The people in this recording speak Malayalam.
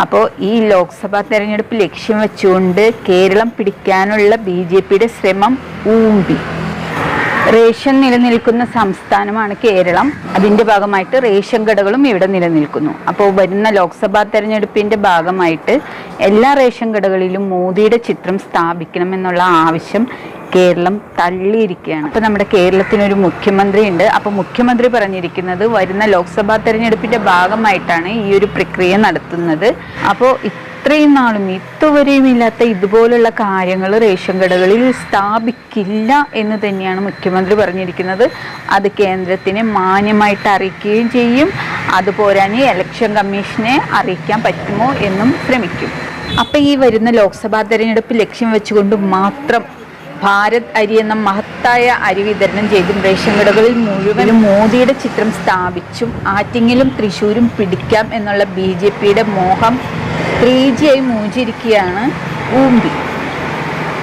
അപ്പോൾ ഈ ലോക്സഭാ തെരഞ്ഞെടുപ്പ് ലക്ഷ്യം വെച്ചുകൊണ്ട് കേരളം പിടിക്കാനുള്ള ബി ജെ പിയുടെ ശ്രമം ഊമ്പി റേഷൻ നിലനിൽക്കുന്ന സംസ്ഥാനമാണ് കേരളം. അതിന്റെ ഭാഗമായിട്ട് റേഷൻ കടകളും ഇവിടെ നിലനിൽക്കുന്നു. അപ്പോൾ വരുന്ന ലോക്സഭാ തെരഞ്ഞെടുപ്പിന്റെ ഭാഗമായിട്ട് എല്ലാ റേഷൻ കടകളിലും മോദിയുടെ ചിത്രം സ്ഥാപിക്കണമെന്നുള്ള ആവശ്യം കേരളം തള്ളിയിരിക്കുകയാണ്. അപ്പോൾ നമ്മുടെ കേരളത്തിനൊരു മുഖ്യമന്ത്രി ഉണ്ട് അപ്പോൾ മുഖ്യമന്ത്രി പറഞ്ഞിരിക്കുന്നത് വരുന്ന ലോക്സഭാ തെരഞ്ഞെടുപ്പിന്റെ ഭാഗമായിട്ടാണ് ഈ ഒരു പ്രക്രിയ നടത്തുന്നത്. അപ്പോൾ ഇത്രയും നാളും ഇതുവരെയും ഇല്ലാത്ത ഇതുപോലുള്ള കാര്യങ്ങൾ റേഷൻ കടകളിൽ സ്ഥാപിക്കില്ല എന്ന് തന്നെയാണ് മുഖ്യമന്ത്രി പറഞ്ഞിരിക്കുന്നത്. അത് കേന്ദ്രത്തിനെ മാന്യമായിട്ട് അറിയിക്കുകയും ചെയ്യും. അതുപോരാഞ്ഞ് ഇലക്ഷൻ കമ്മീഷനെ അറിയിക്കാൻ പറ്റുമോ എന്നും ശ്രമിക്കും. അപ്പം ഈ വരുന്ന ലോക്സഭാ തെരഞ്ഞെടുപ്പ് ലക്ഷ്യം വെച്ചുകൊണ്ട് മാത്രം ഭാരത് അരി എന്ന മഹത്തായ അരി വിതരണം ചെയ്തും റേഷൻ കടകളിൽ മുഴുവനും മോദിയുടെ ചിത്രം സ്ഥാപിച്ചും ആറ്റിങ്ങിലും തൃശ്ശൂരും പിടിക്കാം എന്നുള്ള ബി ജെ പിയുടെ മോഹം ത്രീ ജിയായി മൂചിരിക്കുകയാണ് ഊമ്പി